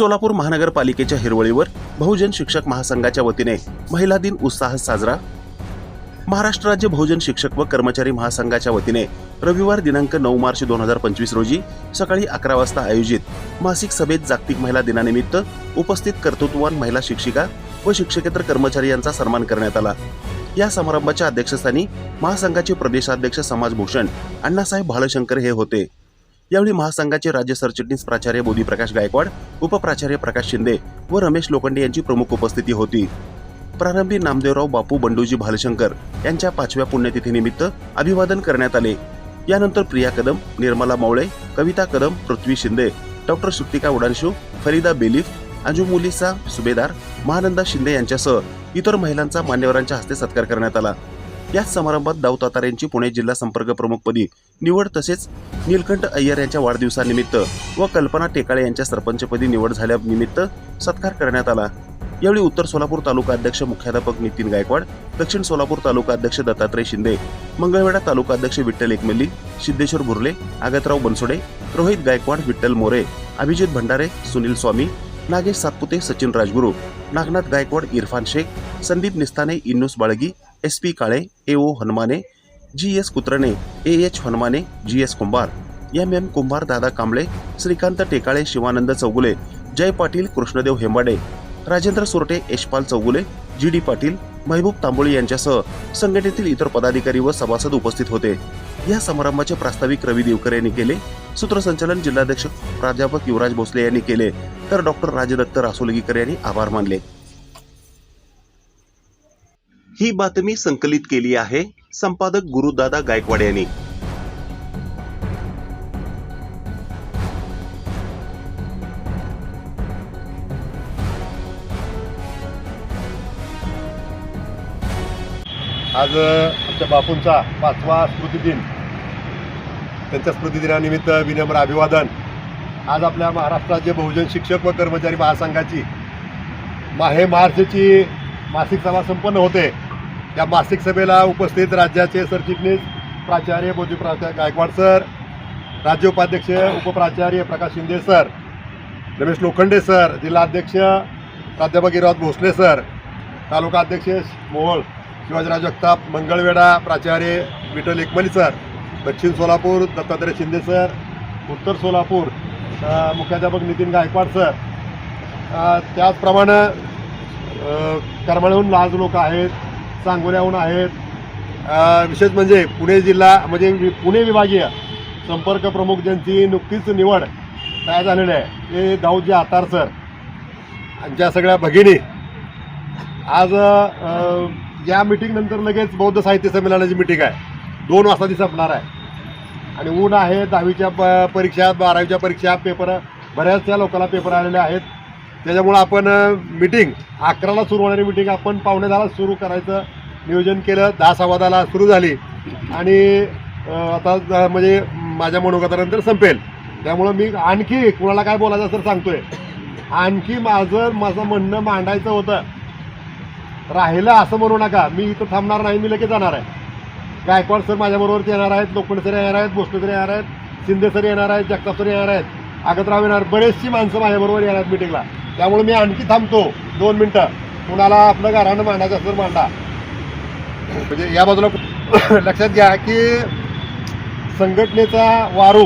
सोलापूर महानगरपालिकेच्या हिरवळीवर बहुजन शिक्षक महासंघाच्या वतीने महिला दिन उत्साह साजरा. महाराष्ट्र राज्य बहुजन शिक्षक व कर्मचारी महासंघाच्या वतीने रविवार दिनांक नऊ मार्च दोन हजार पंचवीस रोजी सकाळी अकरा वाजता आयोजित मासिक सभेत जागतिक महिला दिनानिमित्त उपस्थित कर्तृत्ववान महिला शिक्षिका व शिक्षकेतर कर्मचारी यांचा सन्मान करण्यात आला. या समारंभाच्या अध्यक्षस्थानी महासंघाचे प्रदेशाध्यक्ष समाज भूषण अण्णासाहेब भालशंकर हे होते. यावेळी महासंघाचे राज्य सरचिटणीस प्राचार्य बोधीप्रकाश गायकवाड उपप्राचार्य प्रकाश शिंदे व रमेश लोखंडे यांची प्रमुख उपस्थिती होती. प्रारंभी नामदेवराव बापू बंडूजी भालशंकर यांच्या पाचव्या पुण्यतिथीनिमित्त अभिवादन करण्यात आले. यानंतर प्रिया कदम निर्मला मावळे कविता कदम पृथ्वी शिंदे डॉक्टर सुप्तिका उडानशू फरीदा बेलीफ अंजुमुलिसा सुभेदार महानंदा शिंदे यांच्यासह इतर महिलांचा मान्यवरांच्या हस्ते सत्कार करण्यात आला. याच समारंभात दाऊ तातार यांची पुणे जिल्हा संपर्क प्रमुखपदी निवड तसेच नीलकंठ अय्यर यांच्या वाढदिवसानिमित्त व कल्पना टेकाळे यांच्या सरपंचपदी निवड झाल्यानिमित्त सत्कार करण्यात आला. यावेळी उत्तर सोलापूर तालुका अध्यक्ष मुख्याध्यापक नितीन गायकवाड दक्षिण सोलापूर तालुका अध्यक्ष दत्तात्रय शिंदे मंगळवेढा तालुका अध्यक्ष Vitthal Ekmalli Siddheshwar Burle Agatrao Bansode Rohit Gaikwad Vitthal More Abhijit Bhandare Sunil Swami Nagesh Satpute Sachin Rajguru Nagnath Gaikwad Irfan Shaikh Sandeep Nistane Innus Balgi S P Kale A O Hanumane G S Kutrane A H Hanumane G S Kumbhar M M Kumbhar Dada Kamble Shrikant Tekale Shivanand Chougule Jay Patil Krishnadev Hembade Rajendra Surte Yashpal Chougule G D Patil Mehboob Tamboli यांच्यासह संघटनेतील इतर पदाधिकारी व सभासद उपस्थित होते. या समारंभाचे प्रास्ताविक रवी देवकर यांनी केले. सूत्रसंचालन जिल्हाध्यक्ष प्राध्यापक युवराज भोसले यांनी केले. तर डॉक्टर राजदत्त रासोलगीकर यांनी आभार मानले. ही बातमी संकलित केली आहे संपादक गुरुदादा गायकवाड यांनी. आज आमच्या बापूंचा पाचवा स्मृतिदिन. त्यांच्या स्मृतिदिनानिमित्त विनम्र अभिवादन. आज आपल्या महाराष्ट्राचे बहुजन शिक्षक व कर्मचारी महासंघाची माहे मार्चची मासिक सभा संपन्न होते. त्या मासिक सभेला उपस्थित राज्याचे सरचिटणीस प्राचार्य बोधी प्राचार्य गायकवाड सर राज्य उपाध्यक्ष उपप्राचार्य प्रकाश शिंदे सर रमेश लोखंडे सर जिल्हाध्यक्ष प्राध्यापक इरावत भोसले सर तालुका अध्यक्ष मोहोळ शिवाजीराव जगताप मंगळवेढा प्राचार्य विठ्ठल एकमली सर दक्षिण सोलापूर दत्तात्रय शिंदे सर उत्तर सोलापूर मुख्याध्यापक नितीन गायकवाड सर. त्याचप्रमाणे अ, करमाळ्याहून लाज लोक आहेत सांगोल्याहून आहेत. विशेष म्हणजे पुणे जिल्हा म्हणजे पुणे विभागीय संपर्क प्रमुख ज्यांची नुकतीच निवड काय झालेली आहे ते दाऊदजी आतार सर. यांच्या सगळ्या भगिनी. आज या मिटिंगनंतर लगेच बौद्ध साहित्य संमेलनाची मीटिंग आहे. दोन वाजता ती संपणार आहे. आणि ऊन आहे दहावीच्या प परीक्षा बारावीच्या परीक्षा पेपर बऱ्याचशा लोकांना पेपर आलेले आहेत. त्याच्यामुळं आपण मीटिंग अकराला सुरू होणारी मीटिंग आपण पावणे दहाला सुरू करायचं नियोजन केलं. दहा सव्वादाला सुरू झाली. आणि आता म्हणजे माझ्या मनोगतानंतर संपेल. त्यामुळं मी आणखी कुणाला काय बोलायचं असं सांगतोय. आणखी माझं माझं म्हणणं मांडायचं होतं. राहिलं असं म्हणू नका. मी इथं थांबणार नाही मी लगेच जाणार आहे. गायकवाड सर माझ्याबरोबर येणार आहेत लोखंड सर येणार आहेत भोसले सर येणार आहेत शिंदे सर येणार आहेत जगताप सर येणार आहेत. आगतराव येणार बरेचशी माणसं माझ्याबरोबर येणार आहेत मिटिंगला त्यामुळे मी आणखी थांबतो. दोन मिनटं. कुणाला आपलं घरानं मांडायचं असं मांडा. म्हणजे या बाजूला लक्षात घ्या की संघटनेचा वारू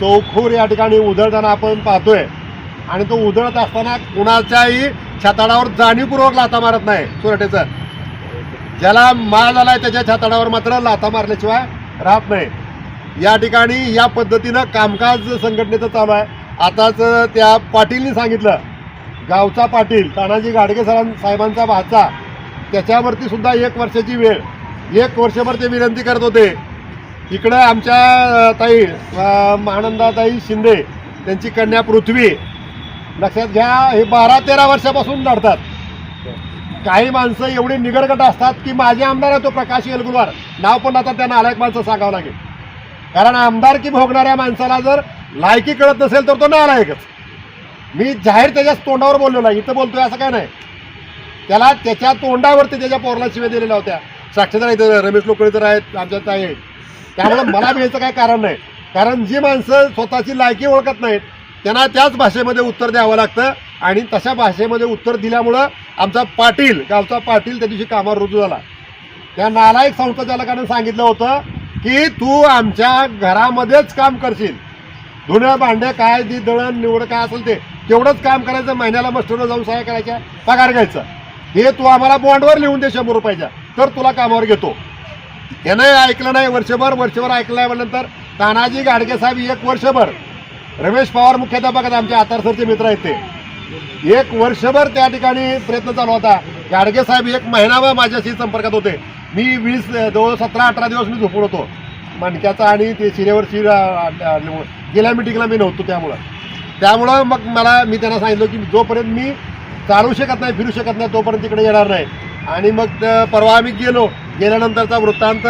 चौखोर या ठिकाणी उधळताना आपण पाहतोय. आणि तो उधळत असताना कुणाच्याही छाताडावर जाणीवपूर्वक लाता मारत नाही सुरटेचं ज्याला माल आलाय त्याच्या छाताडावर मात्र लाथा मारल्याशिवाय राहत नाही. या ठिकाणी या पद्धतीनं कामकाज संघटनेचं चालू आहे. आताच त्या पाटीलनी सांगितलं गावचा पाटील तानाजी गाडगे सरां साहेबांचा भाचा त्याच्यावरती सुद्धा एक वर्षाची वेळ. एक वर्षभर ते विनंती करत होते. इकडं आमच्या ताई महानंदाताई शिंदे त्यांची कन्या पृथ्वी. लक्षात घ्या हे बारा तेरा वर्षापासून लढतात. काही माणसं एवढी निगडगट असतात की माझे आमदार आहे तो प्रकाश येलगुलवार नाव पण आता त्यांना अनेक माणसं सांगावं लागेल. कारण आमदारकी भोगणाऱ्या माणसाला जर लायकी कळत नसेल तर तो नालायकच. मी जाहीर त्याच्याच तोंडावर बोललेलो आहे इथं बोलतोय असं काय नाही. त्याला त्याच्या तोंडावरती त्याच्या पोरला शिव्या दिलेल्या होत्या. साक्षीदार इथं रमेश लोकळे तर आहेत आमच्यात आहे. त्यामुळे मला मिळायचं काय कारण नाही. कारण जी माणसं स्वतःची लायकी ओळखत नाहीत त्यांना त्याच भाषेमध्ये उत्तर द्यावं लागतं आणि तशा भाषेमध्ये उत्तर दिल्यामुळं आमचा पाटील गावचा पाटील त्या दिवशी कामावर रुजू झाला. त्या नालायक संस्थाचालकानं सांगितलं होतं की तू आमच्या घरामध्येच काम करशील. धुणं भांडं काय ती दळण निवड काय असेल ते तेवढंच काम करायचं महिन्याला मस्टरला जाऊन सहाय्य करायच्या पगार घ्यायचा. हे तू आम्हाला बॉन्डवर लिहून दे शंभर रुपयाच्या तर तुला कामावर घेतो. यानं ऐकलं नाही वर्षभर वर्षभर ऐकलं नाही म्हणल्यानंतर तानाजी गाडगे साहेब एक वर्षभर रमेश पवार मुख्याध्यापक आमच्या आमचे आतारसरचे मित्र आहेत ते. एक वर्षभर त्या ठिकाणी प्रयत्न चालू होता. गाडगे साहेब एक महिनाभर माझ्याशी संपर्कात होते. मी वीस जवळ सतरा अठरा दिवस मी झोपून होतो. मणक्याचा आणि ते शिरेवर शिर गेल्या मिटिंगला मी नव्हतो त्यामुळं. त्यामुळं मग मला मी त्यांना सांगितलं की जोपर्यंत मी चालू शकत नाही फिरू शकत नाही तोपर्यंत तिकडे येणार नाही. आणि मग परवा आम्ही गेलो. गेल्यानंतरचा वृत्तांत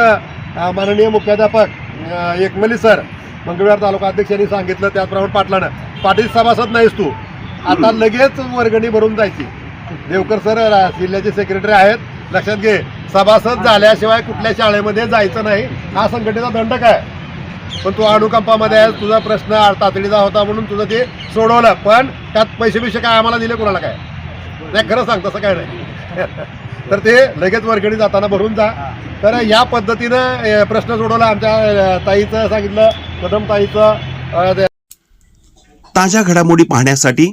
माननीय मुख्याध्यापक एकमली सर मंगळवार तालुका अध्यक्षांनी सांगितलं. त्याचप्रमाणे पाटलानं. पाटील सभासद नाहीस तू. आता लगेच वर्गणी भरून जायची. देवकर सर जिल्ह्याचे सेक्रेटरी आहेत. लक्षात घे सभासद झाल्याशिवाय कुठल्या शाळेमध्ये जायचं नाही. हा संघटनेचा दंड काय? पण तू अनुकंपामध्ये आहेस तुझा प्रश्न तातडीचा होता म्हणून तुझं ते सोडवलं. पण त्यात पैसे बिशे काय आम्हाला दिले कोणाला काय? नाही खरं सांग तसं काय नाही. तर ते लगेच वर्गणी जाताना भरून जा. तर या पद्धतीनं प्रश्न सोडवला. आमच्या ताईचं सांगितलं कदम ताईचं ताज्या घडामोडी पाहण्यासाठी